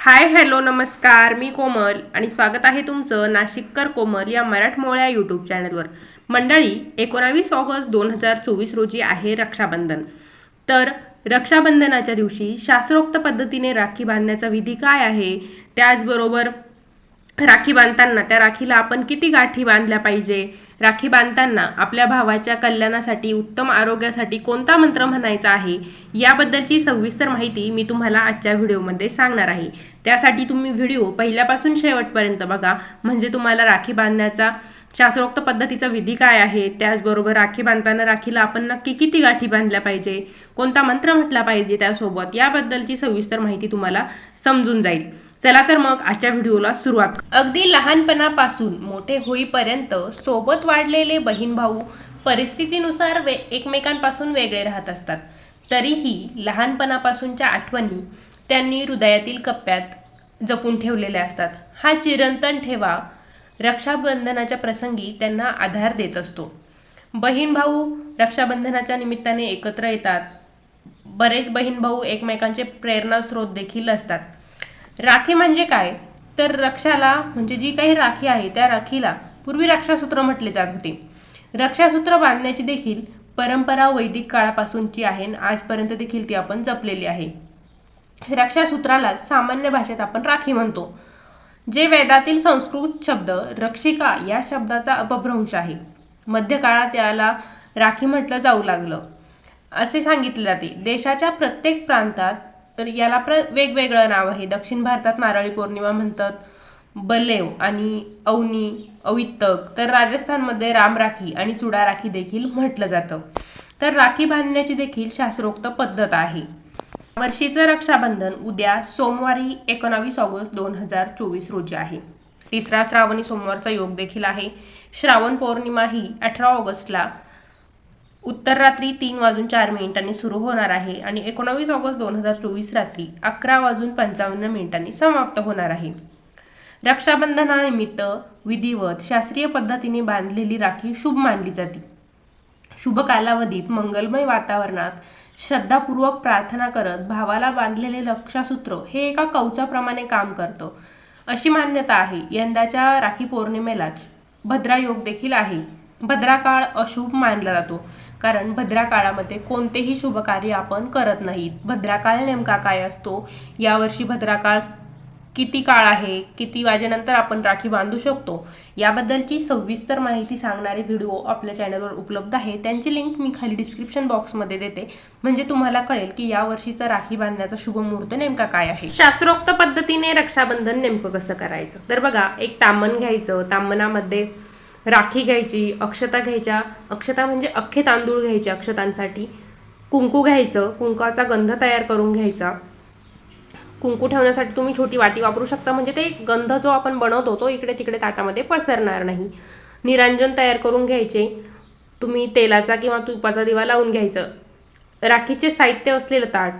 Hi hello नमस्कार. मी कोमल आणि स्वागत आहे तुमचं नाशिककर कोमल या मराठमोळ्या यूट्यूब चॅनलवर. मंडळी एकोणावीस ऑगस्ट दोन हजार चोवीस रोजी आहे रक्षाबंधन. तर रक्षाबंधनाच्या दिवशी शास्त्रोक्त पद्धतीने राखी बांधण्याचा विधी काय आहे? त्याचबरोबर राखी बांधताना त्या राखीला आपण किती गाठी बांधल्या पाहिजे? राखी बांधताना आपल्या भावाच्या कल्याणासाठी उत्तम आरोग्यासाठी कोणता मंत्र म्हणायचा आहे? याबद्दलची सविस्तर माहिती मी तुम्हाला आजच्या व्हिडिओमध्ये सांगणार आहे. त्यासाठी तुम्ही व्हिडिओ पहिल्यापासून शेवटपर्यंत बघा. म्हणजे तुम्हाला राखी बांधण्याचा शास्त्रोक्त पद्धतीचा विधी काय आहे? त्याचबरोबर राखी बांधताना राखीला आपण नक्की किती गाठी बांधल्या पाहिजे? कोणता मंत्र म्हटला पाहिजे त्यासोबत? याबद्दलची सविस्तर माहिती तुम्हाला समजून जाईल. चला तर मग आजच्या व्हिडिओला सुरुवात अगदी लहानपणापासून मोठे होईपर्यंत सोबत वाढलेले बहीण भाऊ परिस्थितीनुसार वे एकमेकांपासून वेगळे राहत असतात. तरीही लहानपणापासूनच्या आठवणी त्यांनी हृदयातील कप्प्यात जपून ठेवलेल्या असतात. हा चिरंतन ठेवा रक्षाबंधनाच्या प्रसंगी त्यांना आधार देत असतो. बहीण भाऊ रक्षाबंधनाच्या निमित्ताने एकत्र येतात. बरेच बहीण भाऊ एकमेकांचे प्रेरणास्रोत देखील असतात. राखी म्हणजे काय? तर रक्षाला म्हणजे जी काही राखी आहे त्या राखीला पूर्वी रक्षासूत्र म्हटले जात होते. रक्षासूत्र बांधण्याची देखील परंपरा वैदिक काळापासूनची आहे आणि आजपर्यंत देखील ती आपण जपलेली आहे. रक्षासूत्राला सामान्य भाषेत आपण राखी म्हणतो जे वेदातील संस्कृत शब्द रक्षिका या शब्दाचा अपभ्रंश आहे. मध्यकाळात याला राखी म्हटलं जाऊ लागलं. असे सांगितले जाते. देशाच्या प्रत्येक प्रांतात तर याला प्र वेगवेगळं नाव आहे. दक्षिण भारतात नारळी पौर्णिमा म्हणतात बलेव आणि अवनी अवित्तक तर राजस्थानमध्ये रामराखी आणि चुडा राखी देखील म्हटलं जातं. तर राखी बांधण्याची देखील शास्त्रोक्त पद्धत आहे. वर्षीचं रक्षाबंधन उद्या सोमवारी एकोणावीस ऑगस्ट दोन हजार चोवीस रोजी आहे. तिसरा श्रावणी सोमवारचा योग देखील आहे. श्रावण पौर्णिमा ही अठरा ऑगस्टला उत्तर रात्री तीन वाजून चार मिनिटांनी सुरू होणार आहे आणि एकोणावीस ऑगस्ट दोन हजार चोवीस रात्री अकरा वाजून पंचावन्न मिनिटांनी समाप्त होणार आहे. रक्षाबंधनानिमित्त विधिवत शास्त्रीय पद्धतीने बांधलेली राखी शुभ मानली जाते. शुभ कालावधीत मंगलमय वातावरणात श्रद्धापूर्वक प्रार्थना करत भावाला बांधलेले रक्षासूत्र हे एका कवचाप्रमाणे काम करतं. अशी मान्यता आहे. यंदाच्या राखी पौर्णिमेलाच भद्रा योग देखील आहे. भद्रा काळ अशुभ मानला जातो. कारण भद्रा काळामध्ये कोणतेही शुभ कार्य आपण करत नाहीत. भद्रा काळ नेमका काय असतो? यावर्षी भद्रा काळ किती काळ आहे? किती वाजेनंतर आपण राखी बांधू शकतो? याबद्दलची सविस्तर माहिती सांगणारे व्हिडिओ आपल्या चॅनलवर उपलब्ध आहे. त्यांची लिंक मी खाली डिस्क्रिप्शन बॉक्समध्ये देते. म्हणजे तुम्हाला कळेल की या वर्षीचा राखी बांधण्याचा शुभ मुहूर्त नेमका काय आहे? शास्त्रोक्त पद्धतीने रक्षाबंधन नेमकं कसं करायचं? तर बघा एक तामण घ्यायचं. तामणामध्ये राखी घ्यायची अक्षता घ्यायच्या अक्षता म्हणजे अख्खे तांदूळ घ्यायचे अक्षतांसाठी. कुंकू घ्यायचं कुंकाचा गंध तयार करून घ्यायचा. कुंकू ठेवण्यासाठी तुम्ही छोटी वाटी वापरू शकता म्हणजे ते गंध जो आपण बनवतो तो इकडे तिकडे ताटामध्ये पसरणार नाही. निरांजन तयार करून घ्यायचे. तुम्ही तेलाचा किंवा तुपाचा दिवा लावून घ्यायचं. राखीचे साहित्य असलेलं ताट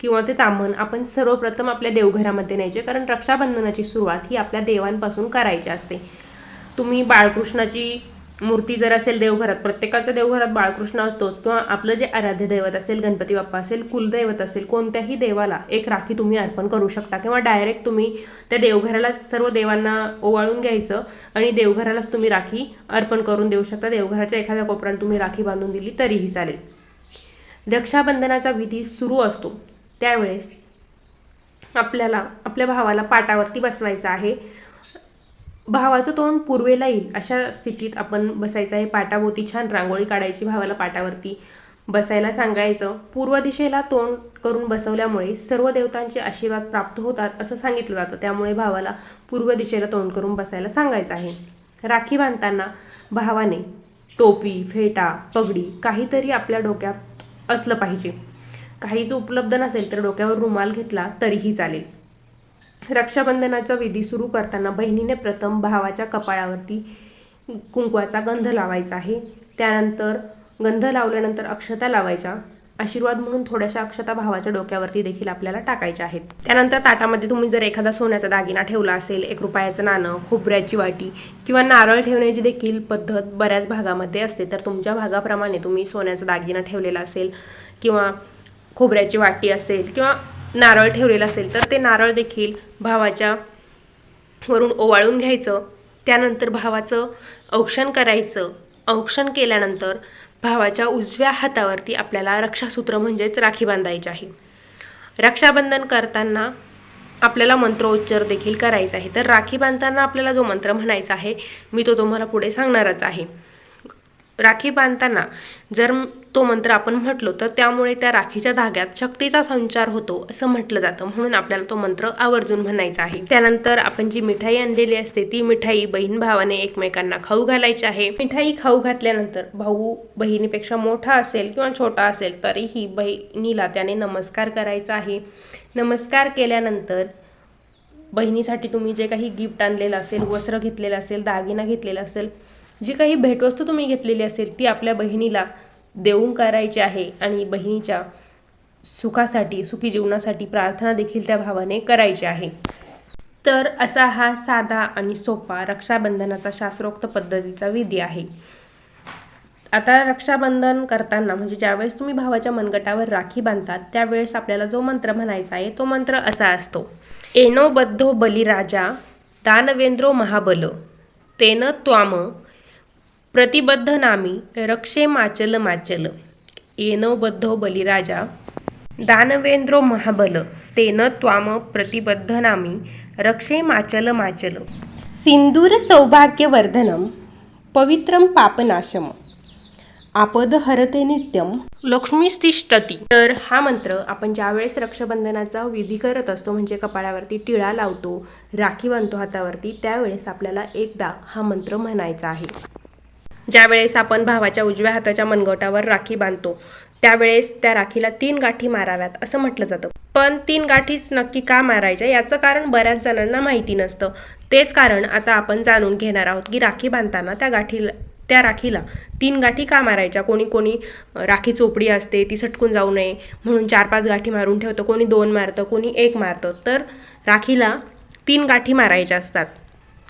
किंवा ते तांबण आपण सर्वप्रथम आपल्या देवघरामध्ये न्यायचे कारण रक्षाबंधनाची सुरुवात ही आपल्या देवांपासून करायची असते. तुम्ही बाळकृष्णाची मूर्ती जर असेल देवघरात प्रत्येकाच्या देवघरात बाळकृष्ण असतोच किंवा आपलं जे आराध्य दैवत असेल गणपती बाप्पा असेल कुलदैवत असेल कोणत्याही देवाला एक राखी तुम्ही अर्पण करू शकता किंवा डायरेक्ट तुम्ही त्या देवघराला सर्व देवांना ओवाळून घ्यायचं आणि देवघरालाच तुम्ही राखी अर्पण करून देऊ शकता. देवघराच्या एखाद्या कोपऱ्यात तुम्ही राखी बांधून दिली तरीही चालेल. रक्षाबंधनाचा विधी सुरू असतो. त्यावेळेस आपल्याला आपल्या भावाला पाटावरती बसवायचं आहे. भावाचं तोंड पूर्वेला येईल अशा स्थितीत आपण बसायचं आहे. पाटाभोवती छान रांगोळी काढायची भावाला पाटावरती. बसायला सांगायचं पूर्व दिशेला तोंड करून बसवल्यामुळे सर्व देवतांचे आशीर्वाद प्राप्त होतात असं सांगितलं जातं. त्यामुळे भावाला पूर्व दिशेला तोंड करून बसायला सांगायचं आहे. राखी बांधताना भावाने टोपी फेटा पगडी काहीतरी आपल्या डोक्यात असलं पाहिजे. काहीच उपलब्ध नसेल तर डोक्यावर रुमाल घेतला तरीही चालेल. रक्षाबंधनाचा विधी सुरू करताना बहिणीने प्रथम भावाच्या कपाळावरती कुंकवाचा गंध लावायचा आहे. त्यानंतर गंध लावल्यानंतर अक्षता लावायच्या. आशीर्वाद म्हणून थोड्याशा अक्षता भावाच्या डोक्यावरती देखील आपल्याला टाकायच्या आहेत. त्यानंतर ताटामध्ये तुम्ही जर एखादा सोन्याचा दागिना ठेवला असेल एक रुपयाचं नाणं खोबऱ्याची वाटी किंवा नारळ ठेवण्याची देखील पद्धत बऱ्याच भागामध्ये असते. तर तुमच्या भागाप्रमाणे तुम्ही सोन्याचा दागिना ठेवलेला असेल किंवा खोबऱ्याची वाटी असेल किंवा नारळ ठेवलेलं असेल तर ते नारळ देखील भावाच्या वरून ओवाळून घ्यायचं. त्यानंतर भावाचं औक्षण करायचं. औक्षण केल्यानंतर भावाच्या उजव्या हातावरती आपल्याला रक्षासूत्र म्हणजेच राखी बांधायची आहे. रक्षाबंधन करताना आपल्याला मंत्रोच्चार देखील करायचा आहे. तर राखी बांधताना आपल्याला जो मंत्र म्हणायचा आहे मी तो तुम्हाला पुढे सांगणारच आहे. राखी बांधताना जर तो मंत्र आपण म्हटलो तर त्यामुळे त्या राखीच्या धाग्यात शक्तीचा संचार होतो असं म्हटलं जातं. म्हणून आपल्याला तो मंत्र आवर्जून म्हणायचा आहे. त्यानंतर आपण जी मिठाई आणलेली असते ती मिठाई बहीण भावाने एकमेकांना खाऊ घालायची आहे. मिठाई खाऊ घातल्यानंतर भाऊ बहिणीपेक्षा मोठा असेल किंवा छोटा असेल तरीही बहिणीला त्याने नमस्कार करायचा आहे. नमस्कार केल्यानंतर बहिणीसाठी तुम्ही जे काही गिफ्ट आणलेलं असेल वस्त्र घेतलेलं असेल दागिना घेतलेला असेल जी काही भेटवस्तू तुम्ही घेतलेली असेल ती आपल्या बहिणीला देऊन करायची आहे आणि बहिणीच्या सुखासाठी सुखी जीवनासाठी प्रार्थना देखील त्या भावाने करायची आहे. तर असा हा साधा आणि सोपा रक्षाबंधनाचा शास्त्रोक्त पद्धतीचा विधी आहे. आता रक्षाबंधन करताना म्हणजे ज्यावेळेस तुम्ही भावाच्या मनगटावर राखी बांधतात त्यावेळेस आपल्याला जो मंत्र म्हणायचा आहे तो मंत्र असा असतो. एनो बद्धो बलिराजा दानवेंद्रो महाबल तेन त्वाम प्रतिबद्ध नामी रक्षे माचल माचल. येनो बद्धो बलिराजा. दानवेंद्रो महाबल तेन त्वाम प्रतिबद्ध नामी रक्षे माचल माचल. सिंदूर सौभाग्यवर्धनम पवित्रम पापनाशम. आपद हरते नित्यम. लक्ष्मीस्तिष्ठती तर हा मंत्र आपण ज्यावेळेस रक्षाबंधनाचा विधी करत असतो म्हणजे कपाळावरती टिळा लावतो राखी बांधतो हातावरती त्यावेळेस आपल्याला एकदा हा मंत्र म्हणायचा आहे. ज्यावेळेस आपण भावाच्या उजव्या हाताच्या मनगटावर राखी बांधतो त्यावेळेस त्या राखीला तीन गाठी माराव्यात असं म्हटलं जातं. पण तीन गाठीच नक्की का मारायच्या याचं कारण बऱ्याच जणांना माहिती नसतं. तेच कारण आता आपण जाणून घेणार आहोत की राखी बांधताना त्या गाठीला त्या राखीला तीन गाठी का मारायच्या? कोणी कोणी राखी चोपडी असते ती सटकून जाऊ नये म्हणून चार पाच गाठी मारून ठेवतं कोणी दोन मारतं कोणी एक मारतं. तर राखीला तीन गाठी मारायच्या असतात.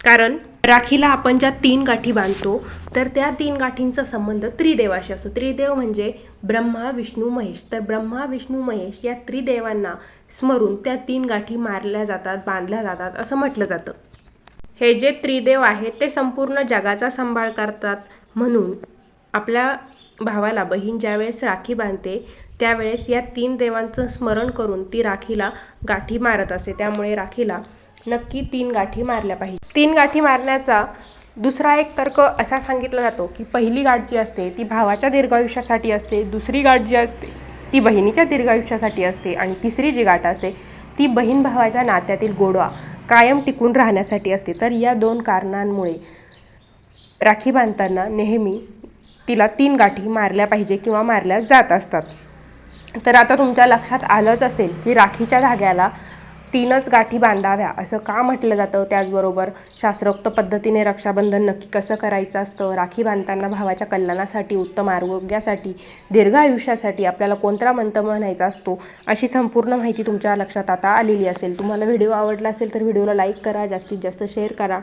कारण राखीला आपण ज्या तीन गाठी बांधतो तर त्या तीन गाठींचा संबंध त्रिदेवाशी असतो. त्रिदेव म्हणजे ब्रह्मा विष्णू महेश. तर ब्रह्मा विष्णू महेश या त्रिदेवांना स्मरून त्या तीन गाठी मारल्या जातात बांधल्या जातात असं म्हटलं जातं. हे जे त्रिदेव आहेत ते संपूर्ण जगाचा सांभाळ करतात म्हणून आपल्या भावाला बहीण ज्यावेळेस राखी बांधते त्यावेळेस या तीन देवांचं स्मरण करून ती राखीला गाठी मारत असते. त्यामुळे राखीला नक्की तीन गाठी मारल्या पाहिजे. तीन गाठी मारण्याचा दुसरा एक तर्क असा सांगितला जातो की पहिली गाठ जी असते ती भावाच्या दीर्घायुष्यासाठी असते दुसरी गाठ जी असते ती बहिणीच्या दीर्घायुष्यासाठी असते आणि तिसरी जी गाठ असते ती बहीण भावाच्या नात्यातील गोडवा कायम टिकून राहण्यासाठी असते. तर या दोन कारणांमुळे राखी बांधताना नेहमी तिला तीन गाठी मारल्या पाहिजे किंवा मारल्या जात असतात. तर आता तुमच्या लक्षात आलंच असेल की राखीच्या धाग्याला तीनच गाठी बांधाव्या असं का म्हटलं जातं? त्याचबरोबर शास्त्रोक्त पद्धतीने रक्षाबंधन नक्की कसं करायचं असतं? राखी बांधताना भावाच्या कल्याणासाठी उत्तम आरोग्यासाठी दीर्घ आयुष्यासाठी आपल्याला कोणता मंत्र म्हणायचा असतो? अशी संपूर्ण माहिती तुमच्या लक्षात आता आलेली असेल. तुम्हाला व्हिडिओ आवडला असेल तर व्हिडिओला लाईक करा जास्तीत जास्त शेअर करा.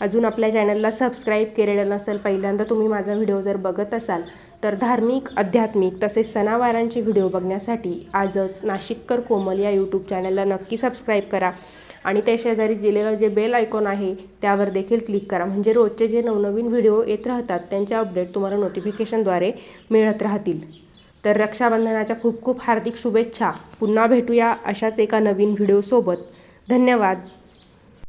अजून आपल्या चॅनलला सबस्क्राईब केलेलं नसेल पहिल्यांदा तुम्ही माझा व्हिडिओ जर बघत असाल तर धार्मिक आध्यात्मिक तसेच सणावारांचे व्हिडिओ बघण्यासाठी आजच नाशिककर कोमल या यूट्यूब चॅनलला नक्की सबस्क्राईब करा. आणि त्या शेजारी दिलेलं जे बेल आयकॉन आहे त्यावर देखील क्लिक करा. म्हणजे रोजचे जे नवनवीन व्हिडिओ येत राहतात त्यांचे अपडेट तुम्हाला नोटिफिकेशनद्वारे मिळत राहतील. तर रक्षाबंधनाच्या खूप खूप हार्दिक शुभेच्छा. पुन्हा भेटूया अशाच एका नवीन व्हिडिओसोबत धन्यवाद.